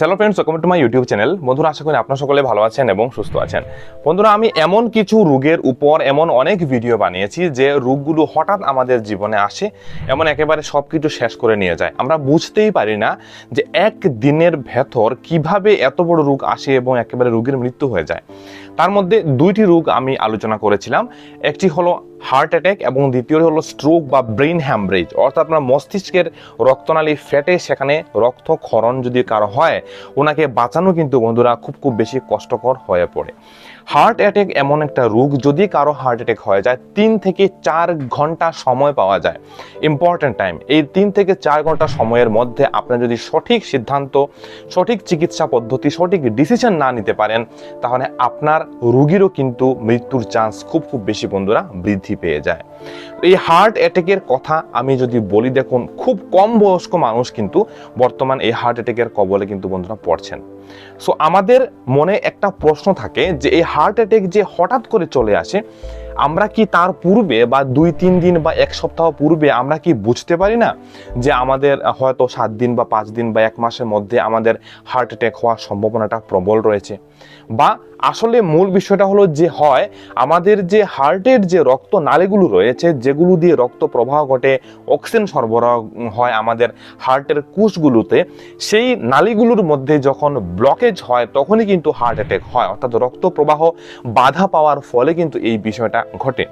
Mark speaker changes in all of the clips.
Speaker 1: Hello friends welcome to my YouTube channel বন্ধুরা, আশা করি আপনার সকলে ভালো আছেন এবং সুস্থ আছেন। বন্ধুরা, আমি এমন কিছু রোগের উপর এমন অনেক ভিডিও বানিয়েছি যে রোগগুলো হঠাৎ আমাদের জীবনে আসে, এমন একেবারে সব কিছু শেষ করে নিয়ে যায়। আমরা বুঝতেই পারি না যে এক দিনের ভেতর কীভাবে এত বড় রোগ আসে এবং একেবারে রোগীর মৃত্যু হয়ে যায়। তার মধ্যে দুইটি রোগ আমি আলোচনা করেছিলাম। একটি হলো হার্ট অ্যাট্যাক এবং দ্বিতীয় হলো স্ট্রোক বা ব্রেন হ্যামব্রেজ অর্থাৎ আপনার মস্তিষ্কের রক্তনালী ফেটে সেখানে রক্তক্ষরণ যদি কারও হয়, ওনাকে বাঁচানো কিন্তু বন্ধুরা খুব খুব বেশি কষ্টকর হয়ে পড়ে। হার্ট অ্যাটাক এমন একটা রোগ যদি কারও হার্ট অ্যাটাক হয়ে যায়, তিন থেকে চার ঘণ্টা সময় পাওয়া যায়। Important time. এই তিন থেকে চার ঘণ্টা সময়ের মধ্যে আপনি যদি সঠিক সিদ্ধান্ত, সঠিক চিকিৎসা পদ্ধতি, সঠিক ডিসিশন না নিতে পারেন, তাহলে আপনার রুগীরও কিন্তু মৃত্যুর চান্স খুব খুব বেশি বন্ধুরা বৃদ্ধি পেয়ে যায়। এই হার্ট অ্যাটাকের কথা আমি যদি বলি, দেখুন, খুব কম বয়স্ক মানুষ কিন্তু বর্তমান এই হার্ট অ্যাটাকের কবলে কিন্তু বন্ধুরা পড়ছেন। সো আমাদের মনে একটা প্রশ্ন থাকে যে, এই হার্ট অ্যাটাক যে হঠাৎ করে চলে আসে আমরা কি তার পূর্বে বা দুই, তিন দিন বা এক সপ্তাহ পূর্বে আমরা কি বুঝতে পারি না যে আমাদের হয়তো সাত দিন বা পাঁচ দিন বা এক মাসের মধ্যে আমাদের হার্ট অ্যাটাক হওয়ার সম্ভাবনাটা প্রবল রয়েছে? বা আসলে মূল বিষয়টা হলো যে হয়, আমাদের যে হার্টের যে রক্ত নালীগুলো রয়েছে, যেগুলো দিয়ে রক্ত প্রবাহ ঘটে অক্সিজেন সরবরাহ হয় আমাদের হার্টের কোষগুলোতে, সেই নালীগুলোর মধ্যে যখন ব্লকেজ হয়, তখনই কিন্তু হার্ট অ্যাটাক হয়। অর্থাৎ রক্ত প্রবাহ বাধা পাওয়ার ফলে কিন্তু এই বিষয়টা ঘটে।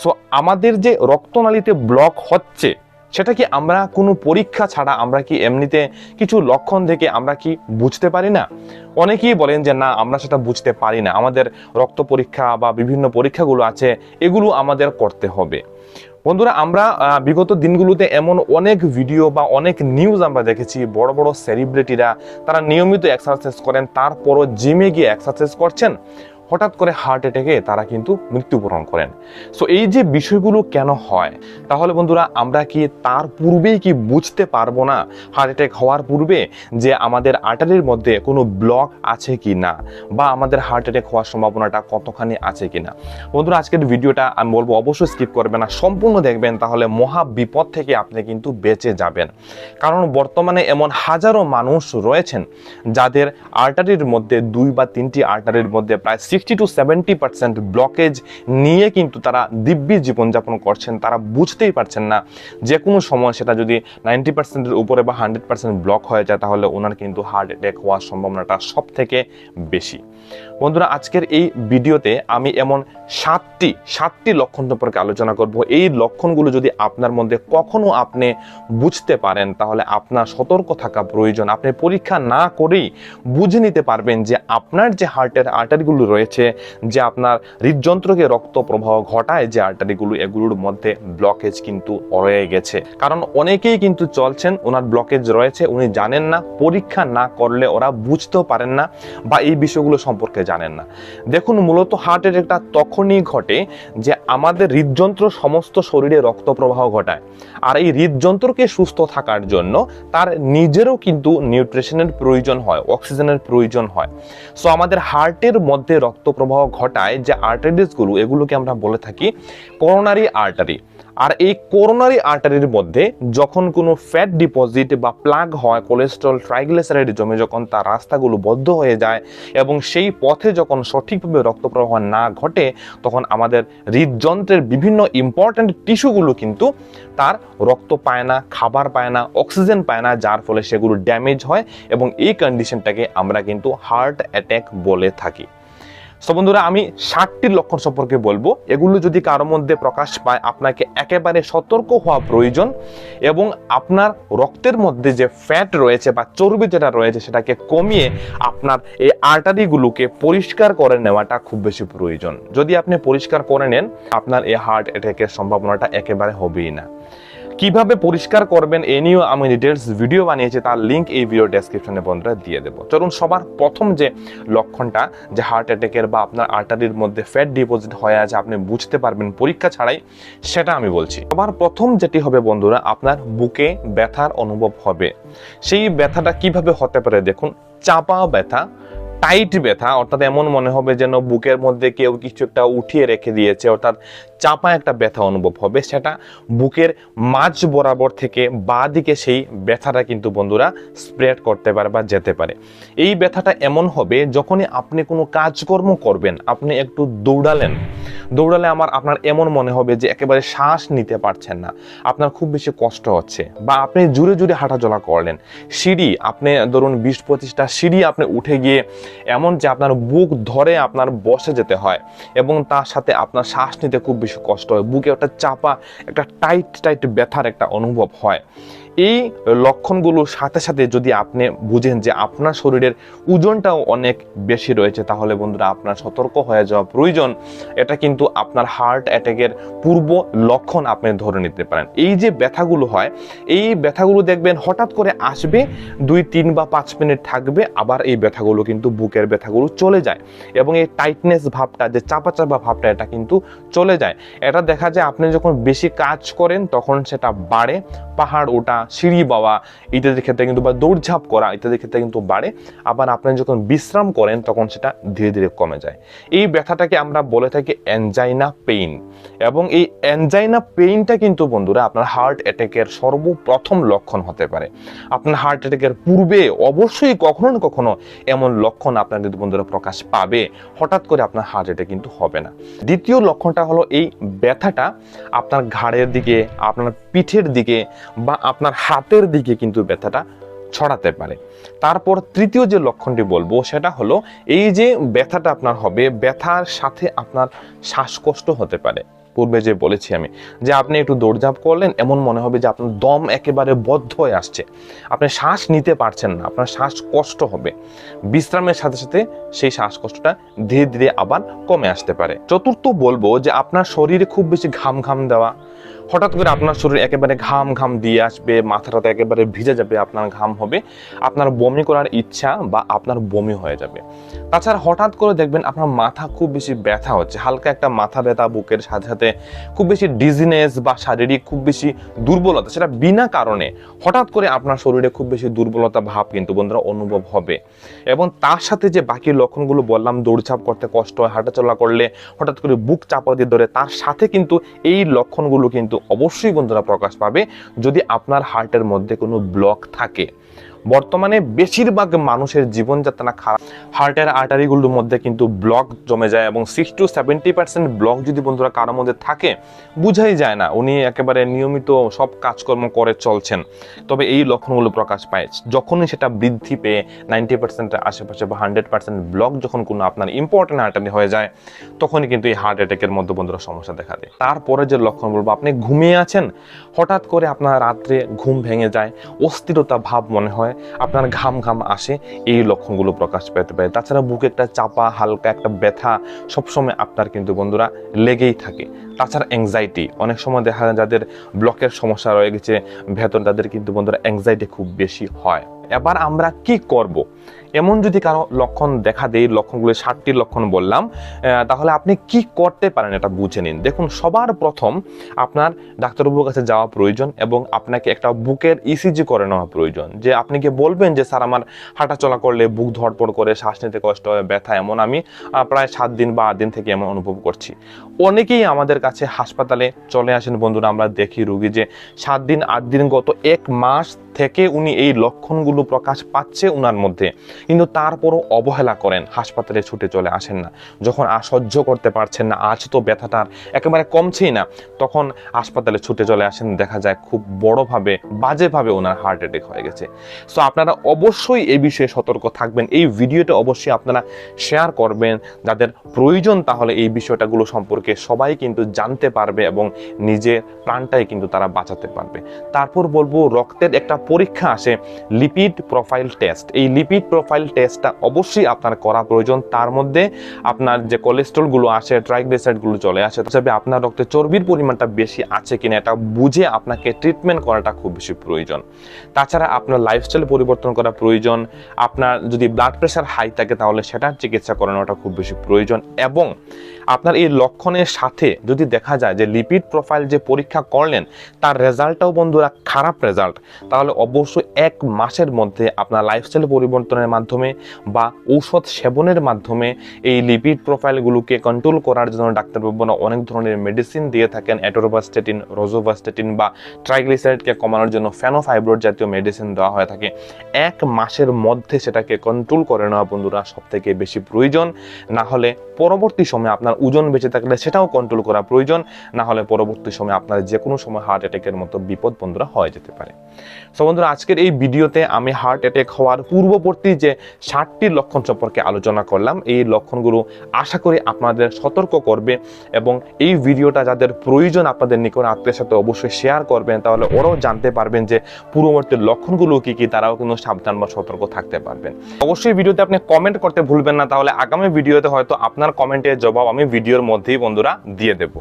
Speaker 1: সো আমাদের যে রক্তনালীতে ব্লক হচ্ছে, সেটা কি আমরা কোনো পরীক্ষা ছাড়া আমরা কি এমনিতে কিছু লক্ষণ থেকে আমরা কি বুঝতে পারি না? অনেকেই বলেন যে, না, আমরা সেটা বুঝতে পারি না। আমাদের রক্ত পরীক্ষা বা বিভিন্ন পরীক্ষাগুলো আছে, এগুলো আমাদের করতে হবে। বন্ধুরা, আমরা বিগত দিনগুলোতে এমন অনেক ভিডিও বা অনেক নিউজ আমরা দেখেছি, বড় বড় সেলিব্রিটিরা তারা নিয়মিত এক্সারসাইজ করেন, তারপরও জিমে গিয়ে এক্সারসাইজ করছেন। হঠাৎ করে হার্ট অ্যাটাকে তারা কিন্তু মৃত্যুবরণ করেন। সো এই যে বিষয়গুলো কেন হয়? তাহলে বন্ধুরা, আমরা কি তার পূর্বেই কি বুঝতে পারব না হার্ট অ্যাটাক হওয়ার পূর্বে যে আমাদের আর্টারির মধ্যে কোনো ব্লক আছে কি না? বা আমাদের হার্ট অ্যাটাক হওয়ার সম্ভাবনাটা কতখানি আছে কি না? বন্ধুরা, আজকের ভিডিওটা আমি বলব, অবশ্যই স্কিপ করবেন না সম্পূর্ণ দেখবেন, তাহলে মহা বিপদ থেকে আপনি কিন্তু বেঁচে যাবেন। কারণ বর্তমানে এমন হাজারো মানুষ রয়েছেন যাদের আর্টারির মধ্যে দুই বা তিনটি আর্টারির মধ্যে প্রায় sixty to seventy percent blockage নিয়ে কিন্তু তারা দিব্যি জীবনযাপন করছেন। তারা বুঝতেই পারছেন না যে কোনো সময় সেটা যদি নাইনটি পার্সেন্টের উপরে বা হান্ড্রেড পার্সেন্ট ব্লক হয়ে যায়, তাহলে ওনার কিন্তু হার্ট অ্যাটাক হওয়ার সম্ভাবনাটা সব থেকে বেশি। বন্ধুরা, আজকের এই ভিডিওতে আমি এমন সাতটি সাতটি লক্ষণ সম্পর্কে আলোচনা করব। এই লক্ষণগুলো যদি আপনার মধ্যে কখনো আপনি বুঝতে পারেন, তাহলে আপনার সতর্ক থাকা প্রয়োজন। আপনি পরীক্ষা না করেই বুঝে নিতে পারবেন যে আপনার যে হার্টের আর্টারিগুলো রয়েছে যে আপনার হৃদযন্ত্রকে রক্ত প্রবাহ ঘটায় যে আর্টারিগুলো এগুলোর মধ্যে ব্লকেজ কিন্তু রয়ে গেছে। কারণ অনেকেই কিন্তু চলছেন, ওনার ব্লকেজ রয়েছে, উনি জানেন না, পরীক্ষা না করলে ওরা বুঝতেও পারেন না বা এই বিষয়গুলো সম্পর্কে জানেন না। দেখুন, মূলত হার্ট অ্যাটাকটা তখনই ঘটে যে আমাদের হৃদযন্ত্র সমস্ত শরীরে রক্ত প্রবাহ ঘটায়। আর এই হৃদযন্ত্রকে সুস্থ থাকার জন্য তার নিজেরও কিন্তু নিউট্রিশনের প্রয়োজন হয় অক্সিজেনের প্রয়োজন হয়। সো আমাদের হার্টের মধ্যে রক্ত প্রবাহ ঘটায় যে আর্টারিজগুলো এগুলোকে আমরা বলে থাকি করোনারি আর্টারি আর এই করোনারি আর্টারির মধ্যে যখন কোনো ফ্যাট ডিপোজিট বা প্লাগ হয় কোলেস্ট্রল ট্রাইগ্লিসারাইড জমে যখন তার রাস্তাগুলো বদ্ধ হয়ে যায় এবং সেই পথে যখন সঠিকভাবে রক্ত প্রবাহ না ঘটে, তখন আমাদের হৃদযন্ত্রের বিভিন্ন ইম্পর্ট্যান্ট টিস্যুগুলো কিন্তু তার রক্ত পায় না, খাবার পায় না অক্সিজেন পায় না, যার ফলে সেগুলো ড্যামেজ হয় এবং এই কন্ডিশনটাকে আমরা কিন্তু হার্ট অ্যাটাক বলে থাকি। সো বন্ধুরা, আমি ষাটটি লক্ষণ সম্পর্কে বলব। এগুলো যদি কারোর মধ্যে প্রকাশ পায়, আপনাকে একেবারে সতর্ক হওয়া প্রয়োজন এবং আপনার রক্তের মধ্যে যে ফ্যাট রয়েছে বা চর্বি যেটা রয়েছে, সেটাকে কমিয়ে আপনার এই আর্টারিগুলোকে পরিষ্কার করে নেওয়াটা খুব বেশি প্রয়োজন। যদি আপনি পরিষ্কার করে নেন, আপনার এই হার্ট অ্যাটাকের সম্ভাবনাটা একেবারে হবেই না। কীভাবে পরিষ্কার করবেন এ নিয়েও আমি ডিটেলস ভিডিও বানিয়েছি তার লিঙ্ক এই ভিডিও ডেসক্রিপশনে বন্ধুরা দিয়ে দেবো। চলুন সবার প্রথম যে লক্ষণটা, যে হার্ট অ্যাটাকের বা আপনার আর্টারির মধ্যে ফ্যাট ডিপোজিট হয়ে আছে, আপনি বুঝতে পারবেন পরীক্ষা ছাড়াই, সেটা আমি বলছি। সবার প্রথম যেটি হবে বন্ধুরা, আপনার বুকে ব্যথার অনুভব হবে। সেই ব্যথাটা কীভাবে হতে পারে দেখুন, চাপা ব্যথা টাইট ব্যথা, অর্থাৎ এমন মনে হবে যেন বুকের মধ্যে কেউ কিছু একটা উঠিয়ে রেখে দিয়েছে, অর্থাৎ চাপা একটা ব্যথা অনুভব হবে, সেটা বুকের মাঝ বরাবর থেকে বা দিকে সেই ব্যথাটা কিন্তু বন্ধুরা স্প্রেড করতে পারে বা যেতে পারে। এই ব্যথাটা এমন হবে, যখনই আপনি কোনো কাজকর্ম করবেন, আপনি একটু দৌড়ালেন, দৌড়ালে আমার, আপনার এমন মনে হবে যে একেবারে শ্বাস নিতে পারছেন না, আপনার খুব বেশি কষ্ট হচ্ছে বা আপনি জুড়ে জুড়ে হাঁটাচলা করলেন। সিঁড়ি, আপনি ধরুন বিশ পঁচিশটা সিঁড়ি আপনি উঠে গিয়ে এমন যে আপনার বুক ধরে আপনার বসে যেতে হয় এবং তার সাথে আপনার শ্বাস নিতে খুব বেশি কষ্ট হয়। বুকে একটা চাপা একটা টাইট টাইট ব্যথার একটা অনুভব হয়। এই লক্ষণগুলোর সাথে সাথে যদি আপনি বুঝেন যে আপনার শরীরের ওজনটাও অনেক বেশি রয়েছে, তাহলে বন্ধুরা আপনার সতর্ক হয়ে যাওয়া প্রয়োজন। এটা কিন্তু আপনার হার্ট অ্যাটাকের পূর্ব লক্ষণ আপনি ধরে নিতে পারেন। এই যে ব্যথাগুলো হয়, এই ব্যথাগুলো দেখবেন হঠাৎ করে আসবে, দুই, তিন বা পাঁচ মিনিট থাকবে, আবার এই ব্যথাগুলো কিন্তু বুকের ব্যথাগুলো চলে যায় এবং এই টাইটনেস ভাবটা, যে চাপা চাপা ভাবটা, এটা কিন্তু চলে যায়। এটা দেখা যায় আপনি যখন বেশি কাজ করেন, তখন সেটা বাড়ে, পাহাড় ওঠা সিঁড়ি বাওয়া ইত্যাদির ক্ষেত্রে কিন্তু বা দৌড়ঝাঁপ করা ইত্যাদির ক্ষেত্রে কিন্তু বাড়ে। আবার আপনি যখন বিশ্রাম করেন তখন সেটা ধীরে ধীরে কমে যায়। এই ব্যথাটাকে আমরা বলে থাকি অ্যানজাইনা পেইন এবং এই অ্যানজাইনা পেইনটা কিন্তু বন্ধুরা আপনার হার্ট অ্যাটাকের সর্বপ্রথম লক্ষণ হতে পারে। আপনার হার্ট অ্যাটাকের পূর্বে অবশ্যই কখনো না কখনো এমন লক্ষণ আপনার কিন্তু বন্ধুরা প্রকাশ পাবে। হঠাৎ করে আপনার হার্ট অ্যাটাক কিন্তু হবে না। দ্বিতীয় লক্ষণটা হলো এই ব্যথাটা আপনার ঘাড়ের দিকে, আপনার পিঠের দিকে বা আপনার হাতের দিকে কিন্তু ব্যথাটা ছড়াতে পারে। তারপর তৃতীয় যে লক্ষণটি বলব সেটা হলো এই যে ব্যথাটা আপনার হবে, ব্যথার সাথে আপনার শ্বাসকষ্ট হতে পারে। পূর্বে যে বলেছি আমি যে আপনি একটু দৌড়ঝাঁপ করলেন, এমন মনে হবে যে আপনার দম একেবারে বদ্ধ হয়ে আসছে। আপনি শ্বাস নিতে পারছেন না, আপনার শ্বাস কষ্ট হবে। বিশ্রামের সাথে সাথে সেই শ্বাসকষ্টটা ধীরে ধীরে আবার কমে আসতে পারে। চতুর্থ বলব যে আপনার শরীরে খুব বেশি ঘাম ঘাম দেওয়া হঠাৎ করে আপনার শরীর একেবারে ঘাম ঘাম দিয়ে আসবে মাথাটাতে একেবারে ভিজে যাবে, আপনার ঘাম হবে, আপনার বমি করার ইচ্ছা বা আপনার বমি হয়ে যাবে। তাছাড়া হঠাৎ করে দেখবেন আপনার মাথা খুব বেশি ব্যথা হচ্ছে, হালকা একটা মাথা ব্যথা, বুকের সাথে সাথে খুব বেশি ডিজিনেস বা শারীরিক খুব বেশি দুর্বলতা, সেটা বিনা কারণে হঠাৎ করে আপনার শরীরে খুব বেশি দুর্বলতা ভাব কিন্তু বন্ধুরা অনুভব হবে। এবং তার সাথে যে বাকি লক্ষণগুলো বললাম, দৌড়ঝাঁপ করতে কষ্ট হয়, হাঁটাচলা করলে হঠাৎ করে বুক চাপা দিয়ে ধরে, তার সাথে কিন্তু এই লক্ষণগুলো কিন্তু অবশ্যই বন্ধুরা প্রকাশ পাবে যদি আপনার হার্টের মধ্যে কোনো ব্লক থাকে। বর্তমানে বেশিরভাগ মানুষের জীবনযাত্রা খারাপ। হার্টের আর্টারিগুলোর মধ্যে কিন্তু ব্লক জমে যায় এবং six to seventy percent block যদি বন্ধুরা কারোর মধ্যে থাকে, বুঝাই যায় না। উনি একেবারে নিয়মিত সব কাজকর্ম করে চলছেন। তবে এই লক্ষণগুলো প্রকাশ পায়। যখনই সেটা বৃদ্ধি পেয়ে নাইনটি পার্সেন্টের আশেপাশে বা হান্ড্রেড পার্সেন্ট ব্লক যখন কোনো আপনার ইম্পর্টেন্ট আর্টারি হয়ে যায়, তখনই কিন্তু এই হার্ট অ্যাটাকের মধ্যে বন্ধুরা সমস্যা দেখা দেয়। তারপরে যে লক্ষণ বলব আপনি ঘুমিয়ে আছেন, হঠাৎ করে আপনার রাত্রে ঘুম ভেঙে যায়, অস্থিরতা ভাব মনে হয় আপনার ঘাম ঘাম আসে, এই লক্ষণগুলো প্রকাশ পেতে পারে। তাছাড়া বুকে একটা চাপা, হালকা একটা ব্যথা সবসময় আপনার কিন্তু বন্ধুরা লেগেই থাকে। তাছাড়া অ্যাংজাইটি অনেক সময় দেখা যায় যাদের ব্লকের সমস্যা রয়ে গেছে ভেতর তাদের কিন্তু বন্ধুরা অ্যাংজাইটি খুব বেশি হয়। এবার আমরা কি করব? এমন যদি কারও লক্ষণ দেখা দেয় লক্ষণগুলো ষাটটি লক্ষণ বললাম তাহলে আপনি কি করতে পারেন এটা বুঝে নিন। দেখুন, সবার প্রথম আপনার ডাক্তারবাবুর কাছে যাওয়া প্রয়োজন এবং আপনাকে একটা বুকের ইসিজি করে নেওয়া প্রয়োজন। যে আপনি কি বলবেন যে, স্যার, আমার হাঁটাচলা করলে বুক ধড়পড় করে, শ্বাস নিতে কষ্ট হয়, ব্যথা। এমন আমি প্রায় সাত দিন বা আট দিন থেকে এমন অনুভব করছি। অনেকেই আমাদের কাছে হাসপাতালে চলে আসেন। বন্ধুরা, আমরা দেখি রুগী যে সাত দিন, আট দিন গত এক মাস থেকে উনি এই লক্ষণগুলো প্রকাশ পাচ্ছে উনার মধ্যে। কিন্তু তারপরও অবহেলা করেন, হাসপাতালে ছুটে চলে আসেন না। যখন আর সহ্য করতে পারছেন না, আজ তো ব্যথাটার একেবারে কমছেই না। তখন হাসপাতালে ছুটে চলে আসেন, দেখা যায় খুব বড়ভাবে, বাজেভাবে ওনার হার্ট অ্যাটাক হয়ে গেছে। সো আপনারা অবশ্যই এই বিষয়ে সতর্ক থাকবেন। এই ভিডিওটা অবশ্যই আপনারা শেয়ার করবেন। যাদের প্রয়োজন তাহলে এই বিষয়টাগুলো সম্পর্কে সবাই কিন্তু জানতে পারবে এবং নিজের প্রাণটাই কিন্তু তারা বাঁচাতে পারবে। তারপর বলব, রক্তের একটা পরীক্ষা আসে লিপিড প্রোফাইল টেস্ট এই লিপিড প্রোফাইল টেস্টটা অবশ্যই আপনার করা প্রয়োজন। তার মধ্যে আপনার যে কোলেস্ট্রলগুলো আসে ট্রাইগ্লিসাইডগুলো চলে আসে তবে আপনার রক্তে চর্বির পরিমাণটা বেশি আছে কিনা এটা বুঝে আপনাকে ট্রিটমেন্ট করাটা খুব বেশি প্রয়োজন। তাছাড়া আপনার লাইফস্টাইল পরিবর্তন করা প্রয়োজন। আপনার যদি ব্লাড প্রেশার হাই থাকে তাহলে সেটার চিকিৎসা করানোটা খুব বেশি প্রয়োজন এবং আপনার এই লক্ষণের সাথে যদি দেখা যায় যে লিপিড প্রোফাইল যে পরীক্ষা করলেন, তার রেজাল্টটাও বন্ধুরা খারাপ রেজাল্ট তাহলে অবশ্যই এক মাসের মধ্যে আপনার লাইফস্টাইল পরিবর্তনের মাধ্যমে বা ঔষধ সেবনের মাধ্যমে এই লিপিড প্রোফাইলগুলোকে কন্ট্রোল করার জন্য ডাক্তারবাবুরা অনেক ধরনের মেডিসিন দিয়ে থাকেন অ্যাটোরোভাস্টেটিন রোজোভাস্টেটিন বা ট্রাইগ্লিসাইডকে কমানোর জন্য ফ্যানোফাইব্রোড জাতীয় মেডিসিন দেওয়া হয়ে থাকে। এক মাসের মধ্যে সেটাকে কন্ট্রোল করে নেওয়া বন্ধুরা সব থেকে বেশি প্রয়োজন। না হলে পরবর্তী সময়ে আপনার ওজন বেঁচে থাকলে সেটাও কন্ট্রোল করা প্রয়োজন। না হলে পরবর্তী সময়ে আপনার যে কোনো সময় হার্ট অ্যাটাকের মতো বিপদ বন্ধুরা হয়ে যেতে পারে। সো বন্ধুরা, আজকের এই ভিডিওতে আমি হার্ট অ্যাটাক হওয়ার পূর্ববর্তী যে ষাটটি লক্ষণ সম্পর্কে আলোচনা করলাম, এই লক্ষণগুলো আশা করি আপনাদের সতর্ক করবে এবং এই ভিডিওটা যাদের প্রয়োজন আপনাদের নিকট আত্মীয়ের সাথে অবশ্যই শেয়ার করবেন, তাহলে ওরাও জানতে পারবেন যে পূর্ববর্তী লক্ষণগুলো কি কি, তারাও কিন্তু সাবধান বা সতর্ক থাকতে পারবেন। অবশ্যই ভিডিওতে আপনি কমেন্ট করতে ভুলবেন না, তাহলে আগামী ভিডিওতে হয়তো আপনার কমেন্টের জবাব আমি ভিডিওর মধ্যেই বন্ধুরা দিয়ে দেবো।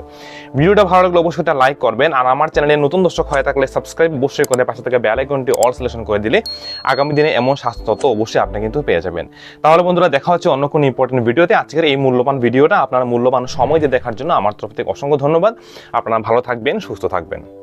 Speaker 1: ভিডিওটা ভালো লাগলে অবশ্যই লাইক করবেন, আর আমার চ্যানেলে নতুন দর্শক হয়ে থাকলে সাবস্ক্রাইব অবশ্যই করে পাশে থেকে বেল আইকনটি অল সিলেকশন করে দিলে আগামী দিনে এমন স্বাস্থ্য তথ্য অবশ্যই আপনি কিন্তু পেয়ে যাবেন। তাহলে বন্ধুরা, দেখা হচ্ছে অন্য কোনো ইম্পর্টেন্ট ভিডিওতে। আজকের এই মূল্যবান ভিডিওটা আপনার মূল্যবান সময় দিয়ে দেখার জন্য আমার তরফ থেকে অসংখ্য ধন্যবাদ। আপনারা ভালো থাকবেন, সুস্থ থাকবেন।